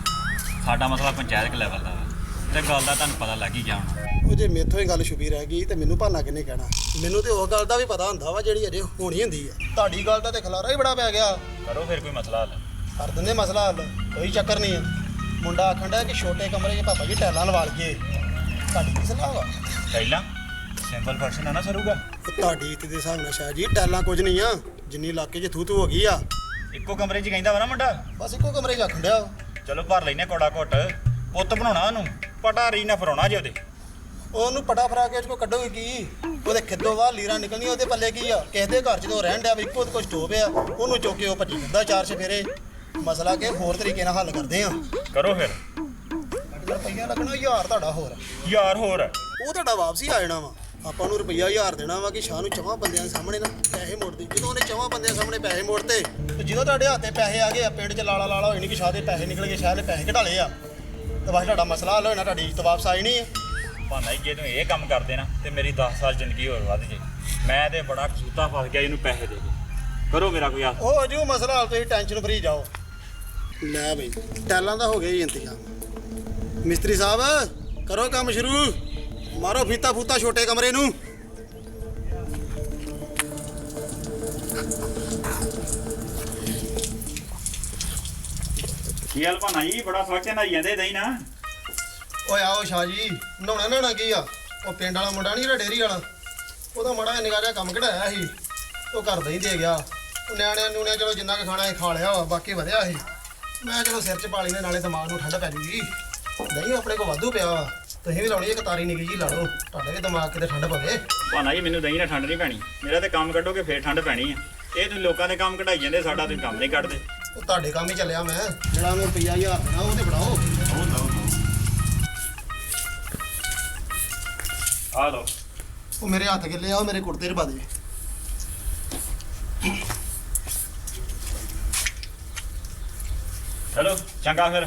ਸਾਡਾ ਮਸਲਾ ਪੰਚਾਇਤ ਲੈਵਲ ਦਾ ਵਾ। ਤੇ ਗੱਲ ਦਾ ਤੁਹਾਨੂੰ ਪਤਾ ਲੱਗ ਹੀ ਗਿਆ ਹੁਣ। ਉਹ ਜੇ ਮੇਥੋਂ ਹੀ ਗੱਲ ਛੁਪੀ ਰਹਿ ਗਈ ਤੇ ਮੈਨੂੰ ਭਾਨਾ ਕਿੰਨੇ ਕਹਿਣਾ? ਮੈਨੂੰ ਤੇ ਉਹ ਗੱਲ ਦਾ ਵੀ ਪਤਾ ਹੁੰਦਾ ਵਾ ਜਿਹੜੀ ਅਜੇ ਹੋਣੀ ਹੁੰਦੀ ਆ। ਤੁਹਾਡੀ ਗੱਲ ਦਾ ਤੇ ਖਲਾਰਾ ਹੀ ਬੜਾ ਪੈ ਗਿਆ। ਕਰੋ ਫਿਰ ਕੋਈ ਮਸਲਾ ਹੱਲ। ਕਰ ਦਿੰਦੇ ਮਸਲਾ ਹੱਲ। ਕੋਈ ਚੱਕਰ ਨਹੀਂ। ਆ ਮੁੰਡਾ ਆਖਣ ਡਿਆ ਕਿ ਛੋਟੇ ਕਮਰੇ 'ਚ ਪਾਪਾ ਜੀ ਟੈਲਾਂ ਲਵਾ ਲਈਏ। ਤੁਹਾਡੀ ਕੀ ਸਲਾਹ ਵਾ? ਪਹਿਲਾਂ ਸਿੰਪਲ ਫੰਕਸ਼ਨ ਆ ਨਾ ਸਰੂਗਾ। ਉਹ ਤੁਹਾਡੀ ਤੇ ਦੇ ਹਿਸਾਬ ਨਾਲ ਸ਼ਾਹ ਜੀ ਟੈਲਾਂ ਕੁਝ ਨਹੀਂ ਆ। ਜਿੰਨੀ ਇਲਾਕੇ 'ਚ ਥੂ ਥੂ ਹੋ ਗਈ ਆ। ਇੱਕੋ ਕਮਰੇ 'ਚ ਕਹਿੰਦਾ ਵਾ ਨਾ ਮੁੰਡਾ? ਬਸ ਇੱਕੋ ਕਮਰੇ 'ਚ ਆਖਣ ਡਿਆ ਉਹ। ਚਲੋ ਭਰ ਲੈਨੇ ਕੋੜਾ ਘੁੱਟ ਪੁੱਤ ਬਣਾਉਣਾ ਉਹਨੂੰ। ਪਟਾਰੀ ਨਾ ਫਰਾਉਣਾ ਜੇ ਉਹਦੇ। ਉਹਨੂੰ ਪਟਾ ਫਰਾ ਕੇ ਕੋ ਕੱਢੋਗੇ ਕੀ? ਉਹਦੇ ਖਿੱਦੋ ਬਾਹਰ ਲੀਰਾਂ ਨਿਕਲਣੀਆਂ ਉਹਦੇ ਪੱਲੇ ਕੀ ਆ? ਕਿਸੇ ਦੇ ਘਰ 'ਚ ਤੋਂ ਰਹਿਣ ਡਿਆ ਵੀ ਇੱਕੋ ਕੁਝ ਟੋਪ ਆ। ਉਹਨੂੰ ਚੁੱਕ ਕੇ ਉਹ ਭੱਜੀ ਫਿਰਦਾ ਚਾਰ ਚਫੇਰੇ। ਮਸਲਾ ਕਿ ਹੋਰ ਤਰੀਕੇ ਨਾਲ ਹੱਲ ਕਰਦੇ ਆ। ਕਰੋ ਫਿਰ। ਰੁਪਈਆ ਲੱਗਣਾ ਹਜ਼ਾਰ ਤੁਹਾਡਾ ਹੋਰ। ਯਾਰ ਹੋਰ। ਉਹ ਤੁਹਾਡਾ ਵਾਪਸੀ ਆ ਜਾਣਾ ਵਾ। ਆਪਾਂ ਨੂੰ ਰੁਪਈਆ ਹਜ਼ਾਰ ਦੇਣਾ ਵਾ ਕਿ ਸ਼ਾਹ ਨੂੰ ਚਵਾਂ ਬੰਦਿਆਂ ਦੇ ਸਾਹਮਣੇ ਨਾ ਪੈਸੇ ਮੋੜਦੀ। ਜਦੋਂ ਉਹਨੇ ਚਵਾਂ ਬੰਦਿਆਂ ਸਾਹਮਣੇ ਪੈਸੇ ਮੋੜਤੇ ਤੇ ਜਦੋਂ ਤੁਹਾਡੇ ਹੱਥੇ ਪੈਸੇ ਆ ਗਏ ਆ ਪਿੰਡ 'ਚ ਲਾਲਾ ਲਾਲਾ ਹੋਈ ਨਹੀਂ ਕਿ ਸ਼ਾਹ ਦੇ ਪੈਸੇ ਨਿਕਲ ਗਏ ਸ਼ਾਹ ਨੇ ਪੈਸੇ ਕਢਾ ਲਏ ਆ। ਤੇ ਬਸ ਤੁਹਾਡਾ ਮਸਲਾ ਹੱਲ ਹੋਣਾ ਤੁਹਾਡੀ ਇੱਜ਼ਤ ਵਾਪਸ ਆਈ ਨਹੀਂ ਹੈ। ਭਾਨਾ ਜੀ ਜੇ ਤੂੰ ਇਹ ਕੰਮ ਕਰਦੇ ਨਾ ਤੇ ਮੇਰੀ 10 ਸਾਲ ਜ਼ਿੰਦਗੀ ਹੋਰ ਵੱਧ ਜੇ ਮੈਂ ਤੇ ਬੜਾ ਕਸੂਤਾ ਫਸ ਗਿਆ ਇਹਨੂੰ ਪੈਸੇ ਦੇ ਕੇ। ਕਰੋ ਮੇਰਾ ਕੋਈ ਹੱਲ ਉਹ ਜੋ ਮਸਲਾ ਹੱਲ ਤੁਸੀਂ ਟੈਨਸ਼ਨ ਫਰੀ ਜਾਓ। ਲੈ ਬਈ ਟੈਲਾਂ ਦਾ ਹੋ ਗਿਆ ਜੀ ਇੰਤਜ਼ਾਮ। ਮਿਸਤਰੀ ਸਾਹਿਬ ਕਰੋ ਕੰਮ ਸ਼ੁਰੂ। ਮਾਰੋ ਫੀਤਾ ਫੂਤਾ ਛੋਟੇ ਕਮਰੇ ਨੂੰ। ਕੀ ਹਾਲ ਭਾਨਾ ਜੀ? ਬੜਾ ਸੋਚੇ ਨਾ ਜਾਂਦੇ ਦਈ ਨਾ ਓਏ ਆਓ ਸ਼ਾਹ ਜੀ ਨਹਾਉਣਾ ਨਹਾਉਣਾ ਕੀ ਆ? ਉਹ ਪਿੰਡ ਵਾਲਾ ਮੁੰਡਾ ਨਹੀਂ ਜਿਹੜਾ ਡੇਰੀ ਵਾਲਾ? ਉਹਦਾ ਮਾੜਾ ਜਿਹਾ ਕੰਮ ਕਢਾਇਆ ਸੀ। ਉਹ ਘਰ ਦਾ ਹੀ ਦੇ ਗਿਆ। ਨਿਆਣਿਆਂ ਨੂੰ ਚਲੋ ਜਿੰਨਾ ਕੁ ਖਾਣਾ ਸੀ ਖਾ ਲਿਆ ਵਾ ਬਾਕੀ ਵਧਿਆ ਸੀ। ਮੈਂ ਚਲੋ ਸਿਰ 'ਚ ਪਾ ਨੇ ਨਾਲੇ ਦਿਮਾਗ ਨੂੰ ਠੰਡ ਪੈ ਜੂਗੀ। ਨਹੀਂ ਆਪਣੇ ਕੋਲ ਵਾਧੂ ਪਿਆ ਵਾ। ਤੁਸੀਂ ਵੀ ਲਾਉਣੀ ਇੱਕ ਤਾਰੀ ਨਿੱਕੀ ਜੀ ਲਾ ਲਓ। ਤੁਹਾਡੇ ਵੀ ਦਿਮਾਗ ਕਿਤੇ ਠੰਡ ਪਵੇ। ਭਾਣਾ ਜੀ ਮੈਨੂੰ ਦਹੀਂ ਨਾਲ ਠੰਡ ਨਹੀਂ ਪੈਣੀ। ਮੇਰਾ ਤੇ ਕੰਮ ਕੱਢੋਗੇ ਫੇਰ ਠੰਡ ਪੈਣੀ ਆ। ਇਹ ਤੁਸੀਂ ਲੋਕਾਂ ਦੇ ਕੰਮ ਕਢਾਈ ਜਾਂਦੇ ਸਾਡਾ ਤੁਸੀਂ ਕੰਮ ਨਹੀਂ ਕੱਢਦੇ। ਉਹ ਤੁਹਾਡੇ ਕੰਮ ਹੀ ਚੱਲਿਆ ਮੈਂ। ਜਿਹੜਾ ਉਹਨੂੰ ਰੁਪਈਆ ਹਜ਼ਾਰ ਦੇਣਾ ਉਹ ਤੇ ਬਣਾਓ। ਆ ਲਓ। ਉਹ ਮੇਰੇ ਹੱਥ ਗਿੱਲੇ ਆ ਉਹ ਮੇਰੇ ਕੁੜਤੇ 'ਚ ਪਾ ਦੇ। ਚਲੋ ਚੰਗਾ ਫਿਰ।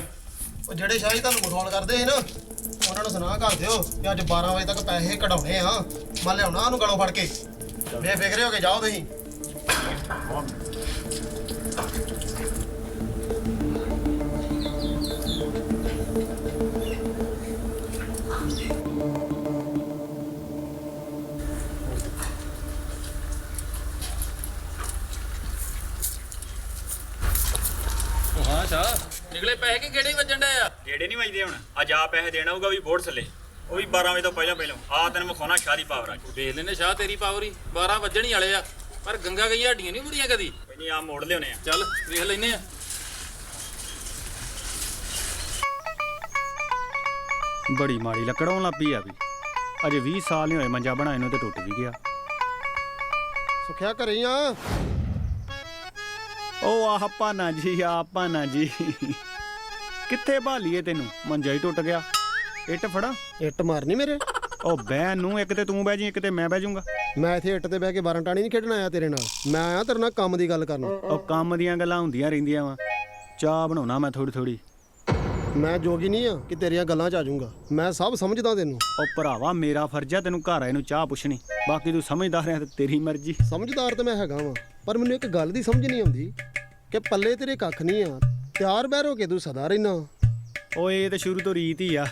ਉਹ ਜਿਹੜੇ ਸ਼ਾਹੀ ਤੁਹਾਨੂੰ ਮਖੌਲ ਕਰਦੇ ਸੀ ਨਾ ਉਹਨਾਂ ਨੂੰ ਸੁਣਾ ਕਰ ਦਿਓ ਕਿ ਅੱਜ 12 ਵਜੇ ਤੱਕ ਪੈਸੇ ਕਢਾਉਣੇ ਆ। ਮੈਂ ਲਿਆਉਣਾ ਉਹਨੂੰ ਗਲੋਂ ਫੜ ਕੇ। ਬੇਫਿਕਰੇ ਹੋ ਕੇ ਜਾਓ ਤੁਸੀਂ। ਸ਼ਾ ਨਿਕਲੇ ਪੈਸੇ ਕਿ ਕਿਹੜੇ ਵੱਜਣ ਡਏ ਆ? ਜਿਹੜੇ ਨਹੀਂ ਵੱਜਦੇ ਹੁਣ? ਅੱਜ ਆ ਪੈਸੇ ਦੇਣਾ ਹੋਊਗਾ ਵੀ ਬੋਰਡ ਥੱਲੇ। ਉਹ ਵੀ 12 ਵਜੇ ਤੋਂ ਪਹਿਲਾਂ ਪਹਿਲਾਂ। ਆ ਤੈਨੂੰ ਮਖਾਉਣਾ ਸ਼ਾਦੀ ਪਾਵਰ ਅੱਜ। ਵੇਖ ਲੈਨੇ ਸ਼ਾਹ ਤੇਰੀ ਪਾਵਰੀ 12 ਵੱਜਣ ਹੀ ਵਾਲੇ ਆ। ਪਰ ਗੰਗਾ ਗਈ ਹੱਡੀਆਂ ਨਹੀਂ ਮੁੜੀਆਂ ਕਦੀ। ਨਹੀਂ ਆ ਮੋੜ ਲਿਆਉਣੇ ਆ। ਚੱਲ ਵੇਖ ਲੈਨੇ ਆ। ਬੜੀ ਮਾੜੀ ਲੱਕੜੋਂ ਲੱਪੀ ਆ ਵੀ। ਅਜੇ 20 ਸਾਲ ਨਹੀਂ ਹੋਏ ਮੰਜਾ ਬਣਾਏ ਨੂੰ ਤੇ ਟੁੱਟ ਵੀ ਗਿਆ। ਸੁਖਿਆ ਘਰੇ ਆ। ਉਹ ਆਹ ਭਾਨਾ ਜੀ ਆ ਭਾਨਾ ਜੀ। ਕਿੱਥੇ ਭਾਲੀਏ ਤੈਨੂੰ? ਮੰਜਾ ਹੀ ਟੁੱਟ ਗਿਆ। ਇੱਟ ਫੜਾ। ਇੱਟ ਮਾਰਨੀ ਮੇਰੇ? ਉਹ ਬਹਿ ਨੂੰ ਇੱਕ ਤੇ ਤੂੰ ਬਹਿ ਜੀ ਇੱਕ ਤੇ ਮੈਂ ਬਹਿ ਜਾਊਂਗਾ। ਮੈਂ ਇੱਥੇ ਇੱਟ ਤੇ ਬਹਿ ਕੇ ਬਾਰਾਂ ਟਾਣੀ ਨਹੀਂ ਖੇਡਣ ਆਇਆ ਤੇਰੇ ਨਾਲ। ਮੈਂ ਆਇਆ ਤੇਰੇ ਨਾਲ ਕੰਮ ਦੀ ਗੱਲ ਕਰਨ। ਉਹ ਕੰਮ ਦੀਆਂ ਗੱਲਾਂ ਹੁੰਦੀਆਂ ਰਹਿੰਦੀਆਂ ਵਾ। ਚਾਹ ਬਣਾਉਣਾ ਮੈਂ ਥੋੜੀ ਥੋੜੀ ਮੈਂ ਜੋਗੀ ਨਹੀਂ ਆ ਕਿ ਤੇਰੀਆਂ ਗੱਲਾਂ 'ਚ ਆ ਜਾਊਂਗਾ। ਮੈਂ ਸਭ ਸਮਝਦਾ ਤੈਨੂੰ। ਉਹ ਭਰਾਵਾ ਮੇਰਾ ਫਰਜ਼ ਆ ਤੈਨੂੰ ਘਰ ਆਏ ਨੂੰ ਚਾਹ ਪੁੱਛਣੀ। ਬਾਕੀ ਤੂੰ ਸਮਝਦਾਰ ਹੈ ਤੇ ਤੇਰੀ ਮਰਜ਼ੀ। ਸਮਝਦਾਰ ਤੇ ਮੈਂ ਹੈਗਾ ਵਾਂ। ਪਰ ਮੈਨੂੰ ਇੱਕ ਗੱਲ ਦੀ ਸਮਝ ਨਹੀਂ ਆਉਂਦੀ ਕਿ ਪੱਲੇ ਤੇਰੇ ਕੱਖ ਨਹੀਂ ਆ ਤਿਆਰ ਬਹਿਰ ਹੋ ਕੇ ਤੂੰ ਸਦਾ ਰਹਿਣਾ ਓਏ ਇਹ ਤਾਂ ਸ਼ੁਰੂ ਤੋਂ ਰੀਤ ਹੀ ਆ।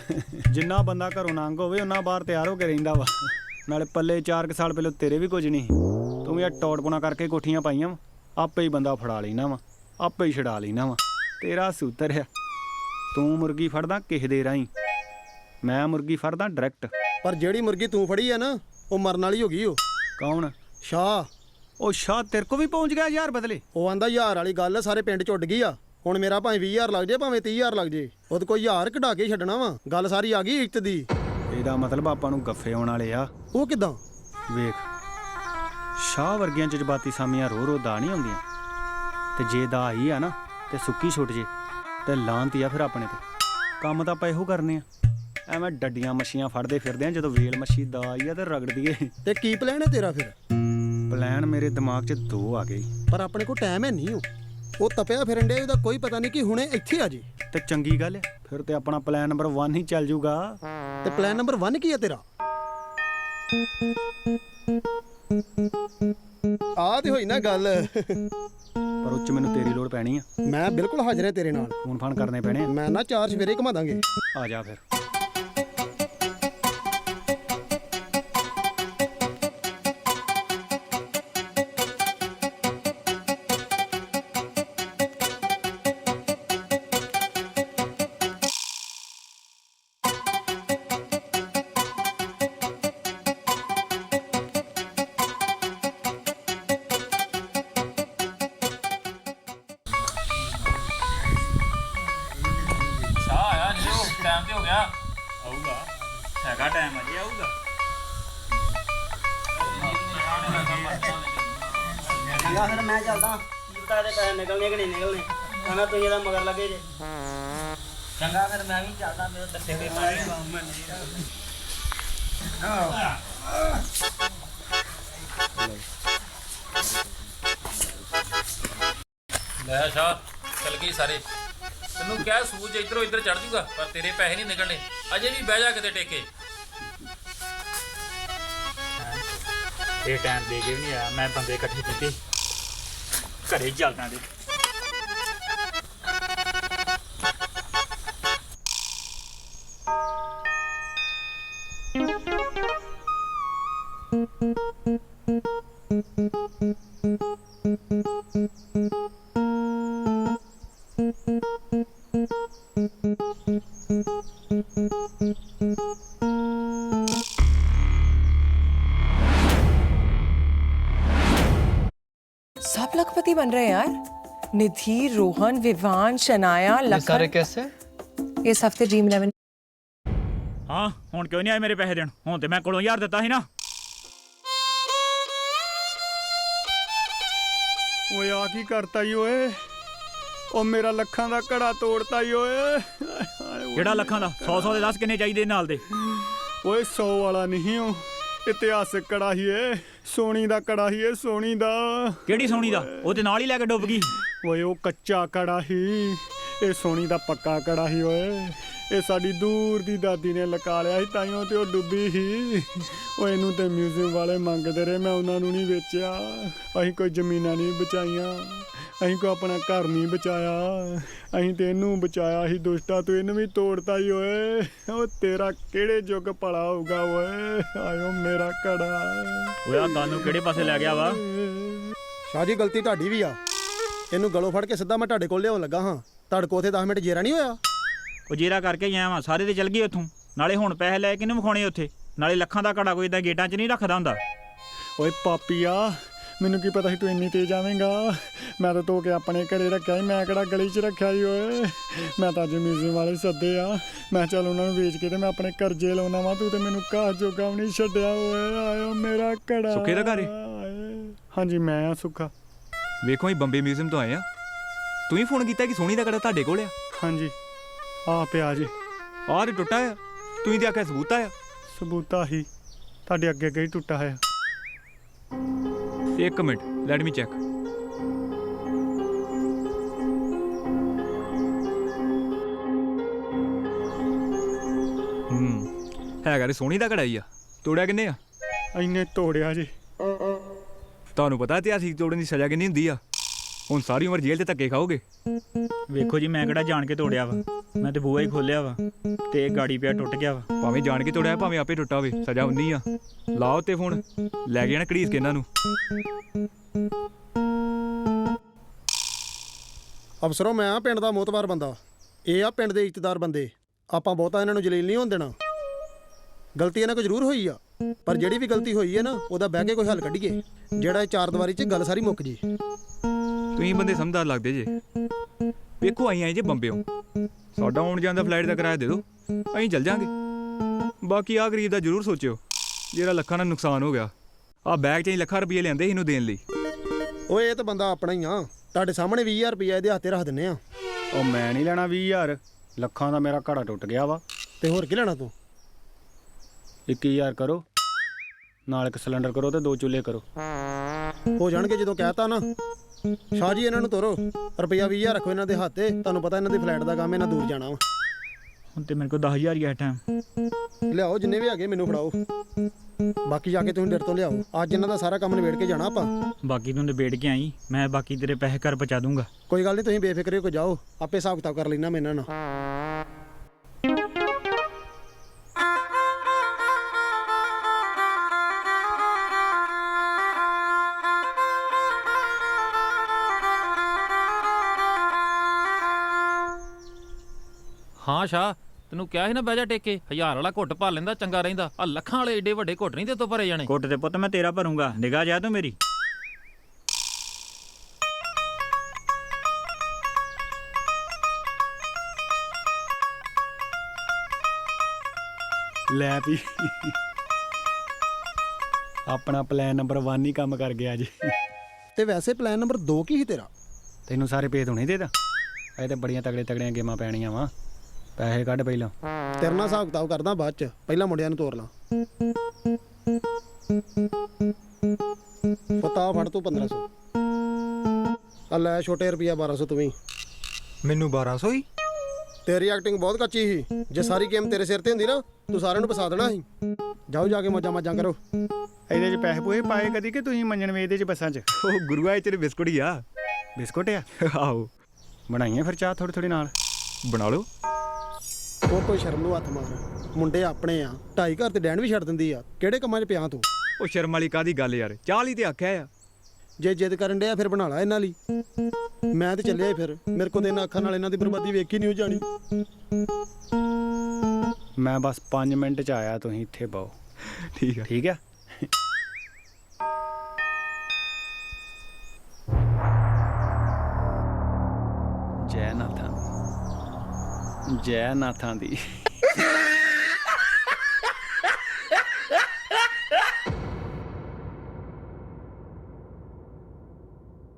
ਜਿੰਨਾ ਬੰਦਾ ਘਰੋਂ ਨੰਗ ਹੋਵੇ ਉਹਨਾਂ ਬਾਹਰ ਤਿਆਰ ਹੋ ਕੇ ਰਹਿੰਦਾ ਵਾ। ਨਾਲੇ ਪੱਲੇ 4 ਕੁ ਸਾਲ ਪਹਿਲਾਂ ਤੇਰੇ ਵੀ ਕੁਝ ਨਹੀਂ ਤੂੰ ਵੀ ਆ ਟੌਟਪੁਣਾ ਕਰਕੇ ਕੋਠੀਆਂ ਪਾਈਆਂ ਵਾ। ਆਪੇ ਹੀ ਬੰਦਾ ਫੜਾ ਲੈਣਾ ਵਾ। ਆਪੇ ਹੀ ਛਡਾ ਲੈਣਾ ਵਾ। ਤੇਰਾ ਸੂਤਰ ਆ। ਤੂੰ ਮੁਰਗੀ ਫੜਦਾ ਕਿਸੇ ਦੇ ਰਾਹੀਂ। ਮੈਂ ਮੁਰਗੀ ਫੜਦਾ ਡਾਇਰੈਕਟ। ਪਰ ਜਿਹੜੀ ਮੁਰਗੀ ਤੂੰ ਫੜੀ ਆ ਨਾ ਉਹ ਮਰਨ ਵਾਲੀ ਹੋ ਗਈ ਉਹ ਕੌਣ? ਸ਼ਾਹ। ਉਹ ਸ਼ਾਹ ਤੇਰੇ ਕੋ ਵੀ ਪਹੁੰਚ ਗਿਆ ਯਾਰ ਬਦਲੇ। ਉਹ ਆਂਦਾ ਹਜ਼ਾਰ ਵਾਲੀ ਗੱਲ ਸਾਰੇ ਪਿੰਡ 'ਚ ਉੱਡ ਗਈ ਆ। ਹੁਣ ਮੇਰਾ ਭਾਵੇਂ 20000 ਲੱਗ ਜੇ ਭਾਵੇਂ 30000 ਲੱਗ ਜੇ। ਉਹਦੇ ਕੋਈ ਹਜ਼ਾਰ ਕਢਾ ਕੇ ਛੱਡਣਾ ਵਾ। ਗੱਲ ਸਾਰੀ ਆ ਗਈ ਇੱਜ਼ਤ ਦੀ। ਇਹਦਾ ਮਤਲਬ ਆਪਾਂ ਨੂੰ ਗੱਫੇ ਆਉਣ ਵਾਲੇ ਆ। ਉਹ ਕਿਦਾਂ? ਵੇਖ ਸ਼ਾਹ ਵਰਗੀਆਂ ਜਜ਼ਬਾਤੀ ਸਾਮੀਆਂ ਰੋ ਰੋ ਦਾ ਨਹੀਂ ਹੁੰਦੀਆਂ ਤੇ ਜੇ ਦਾ ਆਈ ਆ ਨਾ ਤੇ ਸੁੱਕੀ ਛੁੱਟ ਜੇ ਤੇ ਲਾਂਤੀ ਆ ਫਿਰ ਆਪਣੇ ਤੇ। ਕੰਮ ਤਾਂ ਆਪਾਂ ਇਹੋ ਕਰਨੇ ਆ। ਐਵੇਂ ਡੱਡੀਆਂ ਮੱਛੀਆਂ ਫੜਦੇ ਫਿਰਦੇ ਆ ਜਦੋਂ ਵੇਲ ਮੱਛੀ ਦਾ ਆਈ ਆ ਤੇ ਰਗੜ ਦਈਏ ਤੇ ਕੀ ਪਲਾਨ ਹੈ ਤੇਰਾ ਫਿਰ? ਪਲਾਨ ਮੇਰੇ ਦਿਮਾਗ 'ਚ ਦੋ ਆ ਗਏ। ਪਰ ਆਪਣੇ ਕੋਲ ਟਾਈਮ ਹੈ ਨਹੀਂ ਉਹ। ਉਹ ਤਪਿਆ ਫਿਰਨ ਦੇ ਉਹਦਾ ਕੋਈ ਪਤਾ ਨਹੀਂ ਕਿ ਹੁਣੇ ਇੱਥੇ ਆ ਜੇ। ਤੇ ਚੰਗੀ ਗੱਲ ਆ ਫਿਰ ਤੇ ਆਪਣਾ ਪਲਾਨ ਨੰਬਰ 1 ਹੀ ਚੱਲ ਜੂਗਾ। ਤੇ ਪਲਾਨ ਨੰਬਰ 1 ਕੀ ਹੈ ਤੇਰਾ? ਆ ਤੇ ਹੋਈ ਨਾ ਗੱਲ। ਪਰ ਉੱਚ ਮੈਨੂੰ ਤੇਰੀ ਲੋੜ ਪੈਣੀ ਆ। ਮੈਂ ਬਿਲਕੁਲ ਹਾਜ਼ਰ ਹਾਂ ਤੇਰੇ ਨਾਲ। ਫੋਨ ਫਾਨ ਕਰਨੇ ਪੈਣੇ ਆ। ਮੈਂ ਨਾ ਚਾਰ ਸਵੇਰੇ ਘੁਮਾ ਦਾਂਗੇ। ਆ ਜਾ ਫਿਰ। ਚੰਗਾ ਫਿਰ ਮੈਂ ਚੱਲਦਾ। ਜਿੱਤਾ ਦੇ ਪੈਸੇ ਨਿਕਲਣੇ ਕਿ ਨਹੀਂ ਨਿਕਲਣੇ? ਕਹਿੰਦਾ ਤੁਸੀਂ ਇਹਦਾ ਮਗਰ ਲੱਗੇ ਜੇ। ਚੰਗਾ ਫਿਰ ਮੈਂ ਵੀ ਚੱਲਦਾ ਮੇਰੇ ਦੱਸੇ ਹੋਏ ਪਾਏ ਲੈ ਸ਼ਾਹ ਚਲ ਗਈ ਸਾਰੇ। ਤੈਨੂੰ ਕਿਹਾ ਸੂਰਜ ਇਧਰੋਂ ਇੱਧਰ ਚੜ ਜੂਗਾ ਪਰ ਤੇਰੇ ਪੈਸੇ ਨਹੀਂ ਨਿਕਲਣੇ। ਅਜੇ ਵੀ ਬਹਿ ਜਾ ਕਿਤੇ ਟੇਕੇ। ਇਹ ਟਾਈਮ ਦੇ ਕੇ ਵੀ ਨਹੀਂ ਆਇਆ, ਮੈਂ ਬੰਦੇ ਇਕੱਠੇ ਕੀਤੇ। ਘਰੇ ਹੀ ਚੱਲਦਾ ਦੇ। ਸੱਪ विवान शनाया लखन कैसे इस हफ्ते ड्रीम इलेवन ਹਾਂ ਹੁਣ ਕਿਉਂ ਨਹੀਂ ਆਏ ਮੇਰੇ ਪੈਸੇ ਦੇਣ ਹੁਣ ਤੇ ਮੈਂ ਕੋਲੋਂ ਹਜ਼ਾਰ ਦਿੱਤਾ ਸੀ ਨਾ ਓਏ ਆ ਕੀ ਕਰਤਾ ਈ ਓਏ ਉਹ ਮੇਰਾ ਲੱਖਾਂ ਦਾ ਘੜਾ ਤੋੜਤਾ ਈ ਓਏ ਹਾਏ ਓਏ। ਕਿਹੜਾ ਲੱਖਾਂ ਦਾ 100 100 ਦੇ 10 ਕਿੰਨੇ ਚਾਹੀਦੇ ਨਾਲ ਦੇ ਓਏ 100 ਵਾਲਾ ਨਹੀਂ ਉਹ ਇਤਿਹਾਸਕ ਕੜਾ ਹੀ ਏ ਸੋਨੀ ਦਾ ਕੜਾ ਹੀ ਏ ਸੋਨੀ ਦਾ ਕਿਹੜੀ ਸੋਣੀ ਦਾ ਉਹ ਤੇ ਨਾਲ ਹੀ ਲੈ ਕੇ ਡੁੱਬ ਗਈ ਓਏ ਉਹ ਕੱਚਾ ਕੜਾ ਹੀ। ਇਹ ਸੋਨੀ ਦਾ ਪੱਕਾ ਕੜਾ ਹੀ ਓਏ। ਇਹ ਸਾਡੀ ਦੂਰ ਦੀ ਦਾਦੀ ਨੇ ਲਕਾ ਲਿਆ ਸੀ ਤਾਈਓ ਤੇ ਉਹ ਡੁੱਬੀ ਸੀ ਓਏ ਇਹਨੂੰ ਤੇ ਮਿਊਜ਼ੀਅਮ ਵਾਲੇ ਮੰਗਦੇ ਰਹੇ ਮੈਂ ਉਹਨਾਂ ਨੂੰ ਨਹੀਂ ਵੇਚਿਆ। ਅਸੀਂ ਕੋਈ ਜ਼ਮੀਨਾਂ ਨਹੀਂ ਬਚਾਈਆਂ। ਅਸੀਂ ਕੋਈ ਆਪਣਾ ਘਰ ਨਹੀਂ ਬਚਾਇਆ। ਅਸੀਂ ਤੇ ਇਹਨੂੰ ਬਚਾਇਆ ਸੀ ਦੁਸ਼ਟਾ ਤੂੰ ਇਹਨੂੰ ਵੀ ਤੋੜਤਾ ਹੀ ਓਏ। ਉਹ ਤੇਰਾ ਕਿਹੜੇ ਯੁੱਗ ਭਲਾ ਹੋਊਗਾ ਓਏ। ਆਇਓ ਮੇਰਾ ਕੜਾ। ਓਏ ਆ ਗੱਲ ਨੂੰ ਕਿਹੜੇ ਪਾਸੇ ਲੈ ਗਿਆ ਵਾ? ਸ਼ਾਹ ਜੀ ਗਲਤੀ ਤੁਹਾਡੀ ਵੀ ਆ। ਇਹਨੂੰ ਗਲੋਂ ਫੜ ਕੇ ਸਿੱਧਾ ਮੈਂ ਤੁਹਾਡੇ ਕੋਲ ਲਿਆਉਣ ਲੱਗਾ ਹਾਂ। ਤੁਹਾਡੇ ਕੋਲ ਉੱਥੇ 10 ਮਿੰਟ ਜੇਰਾ ਨਹੀਂ ਹੋਇਆ? ਉਹ ਜੇਰਾ ਕਰਕੇ ਹੀ ਆਇਆ ਵਾਂ ਸਾਰੇ ਤੇ ਚਲ ਗਏ ਉੱਥੋਂ। ਨਾਲੇ ਹੁਣ ਪੈਸੇ ਲੈ ਕੇ ਇਹਨੂੰ ਵਿਖਾਉਣੇ ਉੱਥੇ। ਨਾਲੇ ਲੱਖਾਂ ਦਾ ਘੜਾ ਕੋਈ ਇਦਾਂ ਗੇਟਾਂ 'ਚ ਨਹੀਂ ਰੱਖਦਾ ਹੁੰਦਾ। ਓਏ ਪਾਪੀਆ ਮੈਨੂੰ ਕੀ ਪਤਾ ਸੀ ਤੂੰ ਇੰਨੀ ਤੇਜ਼ ਆਵੇਂਗਾ? ਮੈਂ ਤਾਂ ਧੋ ਕੇ ਆਪਣੇ ਘਰੇ ਰੱਖਿਆ ਸੀ ਮੈਂ ਕਿਹੜਾ ਗਲੀ 'ਚ ਰੱਖਿਆ ਸੀ ਓਏ? ਮੈਂ ਤਾਂ ਅੱਜ ਮਿਊਜ਼ੀਅਮ ਵਾਲੇ ਸੱਦੇ ਆ। ਮੈਂ ਚੱਲ ਉਹਨਾਂ ਨੂੰ ਵੇਚ ਕੇ ਤੇ ਮੈਂ ਆਪਣੇ ਕਰਜ਼ੇ ਲਾਉਣਾ ਵਾ ਤੂੰ ਤੇ ਮੈਨੂੰ ਘਾਹ ਜੋਗਾ ਵੀ ਨਹੀਂ ਛੱਡਿਆ ਓਏ। ਆਇਓ ਮੇਰਾ ਘੜਾ। ਸੁੱਖੇ ਦਾ ਘਰ। ਹਾਂਜੀ ਮੈਂ ਆ ਸੁੱਖਾ। ਵੇਖੋ ਹੀ ਬੰਬੇ ਮਿਊਜ਼ੀਅਮ ਤੋਂ ਆਏ ਆ ਤੂੰ ਹੀ ਫੋਨ ਕੀਤਾ ਕਿ ਸੋਹਣੀ ਦਾ ਕੜਾ ਤੁਹਾਡੇ ਕੋਲ ਆ? ਹਾਂਜੀ। ਆ ਪਿਆ ਜੀ। ਆਹ ਤੇ ਟੁੱਟਾ ਆ। ਤੂੰ ਹੀ ਤੇ ਆਖਿਆ ਸਬੂਤ ਆ। ਸਬੂਤਾ ਹੀ। ਤੁਹਾਡੇ ਅੱਗੇ ਅੱਗੇ ਹੀ ਟੁੱਟਾ ਹੋਇਆ। ਇੱਕ ਮਿੰਟ ਲੈਟ ਮੀ ਚੈੱਕ ਹੂੰ। ਹੈਗਾ ਤੇ ਸੋਹਣੀ ਦਾ ਕੜਾ ਹੀ ਆ। ਤੋੜਿਆ ਕਿੰਨੇ ਆ? ਇੰਨੇ ਤੋੜਿਆ ਜੀ। ਤੁਹਾਨੂੰ ਪਤਾ ਇਤਿਹਾਸਿਕ ਤੋੜਨ ਦੀ ਸਜ਼ਾ ਕਿੰਨੀ ਹੁੰਦੀ ਆ? ਹੁਣ ਸਾਰੀ ਉਮਰ ਜੇਲ੍ਹ ਤੇ ਧੱਕੇ ਖਾਓਗੇ? ਵੇਖੋ ਜੀ ਮੈਂ ਕਿਹੜਾ ਜਾਣ ਕੇ ਤੋੜਿਆ ਵਾ? ਮੈਂ ਤੇ ਬੂਹਾ ਹੀ ਖੋਲਿਆ ਵਾ ਤੇ ਇਹ ਗਾੜੀ ਪਿਆ ਟੁੱਟ ਗਿਆ ਵਾ। ਭਾਵੇਂ ਜਾਣ ਕੇ ਤੋੜਿਆ ਭਾਵੇਂ ਆਪੇ ਟੁੱਟਾ ਹੋਵੇ ਸਜ਼ਾ ਉਨੀ ਆ। ਲਾਓ ਤੇ ਫੋਨ ਲੈ ਕੇ ਜਾਣਾ ਘੜੀਸ ਕੇ ਇਹਨਾਂ ਨੂੰ। ਅਫਸਰੋ ਮੈਂ ਆ ਪਿੰਡ ਦਾ ਮੋਤਬਾਰ ਬੰਦਾ। ਇਹ ਆ ਪਿੰਡ ਦੇ ਇੱਜ਼ਤਦਾਰ ਬੰਦੇ। ਆਪਾਂ ਬਹੁਤਾ ਇਹਨਾਂ ਨੂੰ ਜਲੀਲ ਨਹੀਂ ਹੋਣ ਦੇਣਾ। ਗਲਤੀ ਇਹਨਾਂ ਕੋ ਜ਼ਰੂਰ ਹੋਈ ਆ। ਪਰ ਜਿਹੜੀ ਵੀ ਗਲਤੀ ਹੋਈ ਹੈ ਨਾ ਉਹਦਾ ਬਹਿ ਕੇ ਕੋਈ ਹੱਲ ਕੱਢੀਏ। ਜਿਹੜਾ ਇਹ ਚਾਰ ਦੀਵਾਰੀ 'ਚ ਗੱਲ ਸਾਰੀ ਮੁੱਕ ਜੇ। ਤੁਸੀਂ ਬੰਦੇ ਸਮਝਦਾਰ ਲੱਗਦੇ ਜੇ। ਵੇਖੋ ਅਸੀਂ ਆਏ ਜੇ ਬੰਬਿਓ ਸਾਡਾ ਆਉਣ ਜਾਣ ਦਾ ਫਲਾਈਟ ਦਾ ਕਿਰਾਇਆ ਦੇ ਦਿਓ। ਅਸੀਂ ਚੱਲ ਜਾਾਂਗੇ। ਬਾਕੀ ਆ ਗਰੀਬ ਦਾ ਜ਼ਰੂਰ ਸੋਚਿਓ ਜਿਹੜਾ ਲੱਖਾਂ ਦਾ ਨੁਕਸਾਨ ਹੋ ਗਿਆ। ਆ ਬੈਗ 'ਚ ਅਸੀਂ ਲੱਖਾਂ ਰੁਪਏ ਲਿਆਂਦੇ ਸੀ ਇਹਨੂੰ ਦੇਣ ਲਈ। ਓਏ ਇਹ ਤਾਂ ਬੰਦਾ ਆਪਣਾ ਹੀ ਆ। ਤੁਹਾਡੇ ਸਾਹਮਣੇ 20000 ਰੁਪਏ ਇਹਦੇ ਹੱਥੇ ਰੱਖ ਦਿੰਨੇ ਆ। ਉਹ ਮੈਂ ਨਹੀਂ ਲੈਣਾ 20000 ਲੱਖਾਂ ਦਾ ਮੇਰਾ ਘੜਾ ਟੁੱਟ ਗਿਆ ਵਾ। ਤੇ ਹੋਰ ਕੀ ਲੈਣਾ ਤੂੰ? 21000 ਕਰੋ। ਨਾਲ ਇੱਕ ਸਿਲੰਡਰ ਕਰੋ ਤੇ ਦੋ ਚੁੱਲ੍ਹੇ ਕਰੋ। ਹੋ ਜਾਣਗੇ ਜਦੋਂ ਕਹਿਤਾ ਨਾ। ਸ਼ਾਹ ਜੀ ਇਹਨਾਂ ਨੂੰ ਤੋਰੋ। ਰੁਪਈਆ 20000 ਰੱਖੋ ਇਹਨਾਂ ਦੇ ਹੱਥੇ ਤੁਹਾਨੂੰ ਪਤਾ ਇਹਨਾਂ ਦੀ ਫਲਾਈਟ ਦਾ ਕੰਮ ਇਹਨਾਂ ਦੂਰ ਜਾਣਾ ਵਾ। ਹੁਣ ਤੇ ਮੇਰੇ ਕੋਲ 10000 ਹੀ ਆ ਟਾਈਮ ਲਿਆਓ ਜਿੰਨੇ ਵੀ ਹੈਗੇ ਮੈਨੂੰ ਫੜਾਓ। ਬਾਕੀ ਜਾ ਕੇ ਤੁਸੀਂ ਡਰ ਤੋਂ ਲਿਆਓ। ਅੱਜ ਇਹਨਾਂ ਦਾ ਸਾਰਾ ਕੰਮ ਨਿਬੇੜ ਕੇ ਜਾਣਾ ਆਪਾਂ। ਬਾਕੀ ਤੂੰ ਨਿਬੇੜ ਕੇ ਆਈ। ਮੈਂ ਬਾਕੀ ਤੇਰੇ ਪੈਸੇ ਘਰ ਪਹੁੰਚਾ ਦੂੰਗਾ। ਕੋਈ ਗੱਲ ਨਹੀਂ ਤੁਸੀਂ ਬੇਫਿਕਰੇ ਹੋ ਕੇ ਜਾਓ। ਆਪੇ ਹਿਸਾਬ ਕਿਤਾਬ ਕਰ ਲੈਣਾ ਮੈਂ ਇਹਨਾਂ ਨਾਲ। ਹਾਂ ਸ਼ਾ ਤੈਨੂੰ ਕਿਹਾ ਸੀ ਨਾ ਬਹਿ ਜਾ ਟੇਕੇ। ਹਜ਼ਾਰ ਵਾਲਾ ਘੁੱਟ ਭਰ ਲੈਂਦਾ ਚੰਗਾ ਰਹਿੰਦਾ। ਆ ਲੱਖਾਂ ਵਾਲੇ ਏਡੇ ਵੱਡੇ ਘੁੱਟ ਨਹੀਂ ਤੇ ਤੋਂ ਭਰੇ ਜਾਣੇ। ਕੁੱਟ ਤੇ ਪੁੱਤ ਮੈਂ ਤੇਰਾ ਭਰੂੰਗਾ। ਨਿਗਾਹ ਜਾ ਤੂੰ ਮੇਰੀ। ਲੈ ਵੀ। ਆਪਣਾ ਪਲਾਨ ਨੰਬਰ 1 ਹੀ ਕੰਮ ਕਰ ਗਿਆ ਜੀ ਤੇ ਵੈਸੇ ਪਲਾਨ ਨੰਬਰ 2 ਕੀ ਸੀ ਤੇਰਾ? ਤੈਨੂੰ ਸਾਰੇ ਪੇਜ ਹੋਣੇ ਦੇਦਾ ਇਹ ਤੇ ਬੜੀਆਂ ਤਗੜੇ ਤਗੜੀਆਂ ਗੇਮਾਂ ਪੈਣੀਆਂ ਵਾ। ਪੈਸੇ ਕੱਢ ਪਹਿਲਾਂ। ਤੇਰੇ ਨਾਲ ਹਿਸਾਬ ਕਿਤਾਬ ਕਰਦਾ ਬਾਅਦ ਚ ਪਹਿਲਾਂ ਮੁੰਡਿਆਂ ਨੂੰ ਤੋਰ ਲਾਂ। ਪਤਾ ਫੜ ਤੂੰ 1500 ਆ ਲੈ ਛੋਟੇ ਰੁਪਿਆ 1200 ਤੂੰ ਵੀ। ਮੈਨੂੰ 1200 ਹੀ? ਤੇਰੀ ਐਕਟਿੰਗ ਬਹੁਤ ਕੱਚੀ ਸੀ। ਜੇ ਸਾਰੀ ਗੇਮ ਤੇਰੇ ਸਿਰ ਤੇ ਹੁੰਦੀ ਨਾ ਤੂੰ ਸਾਰਿਆਂ ਨੂੰ ਫਸਾ ਦੇਣਾ ਸੀ। ਜਾਓ ਜਾ ਕੇ ਮੌਜਾਂ ਮਾਜਾਂ ਕਰੋ। ਇਹਦੇ 'ਚ ਪੈਸੇ ਪੂਏ ਪਾਏ ਕਦੀ ਕਿ ਤੁਸੀਂ ਮੰਜਣ ਵੇਚਦੇ 'ਚ ਬੱਸਾਂ 'ਚ? ਉਹ ਗੁਰੂਆ ਇਹ ਤੇਰੇ ਬਿਸਕੁਟ ਹੀ ਆ। ਬਿਸਕੁਟ ਆ? ਆਓ ਬਣਾਈਆਂ ਫਿਰ ਚਾਹ ਥੋੜੀ ਥੋੜੀ ਨਾਲ। ਬਣਾ ਲਓ। ਉਹ ਕੋਈ ਸ਼ਰਮ ਨੂੰ ਹੱਥ ਮਾਰ। ਮੁੰਡੇ ਆਪਣੇ ਆ ਢਾਈ ਘਰ ਤੇ ਡੈਣ ਵੀ ਛੱਡ ਦਿੰਦੀ ਆ। ਕਿਹੜੇ ਕੰਮਾਂ 'ਚ ਪਿਆ ਤੂੰ? ਉਹ ਸ਼ਰਮ ਵਾਲੀ ਕਾਦੀ ਗੱਲ ਯਾਰ? ਚਾਹ ਲਈ ਤੇ ਆਖਿਆ ਆ। ਜੇ ਜਿੱਦ ਕਰਨ ਡਿਆ ਫਿਰ ਬਣਾ ਲਾ ਇਹਨਾਂ ਲਈ। ਮੈਂ ਤੇ ਚੱਲਿਆ ਈ ਫਿਰ। ਮੇਰੇ ਕੋਲ ਤੇ ਇਹਨਾਂ ਅੱਖਾਂ ਨਾਲ ਇਹਨਾਂ ਦੀ ਬਰਬਾਦੀ ਵੇਖੀ ਨਹੀਂ ਹੋ ਜਾਣੀ। ਮੈਂ ਬਸ 5 ਮਿੰਟ 'ਚ ਆਇਆ ਤੁਸੀਂ ਇੱਥੇ ਬਹੁ। ਠੀਕ ਆ। ਠੀਕ ਆ? ਜੈ ਨਾਥਾਂ ਦੀ।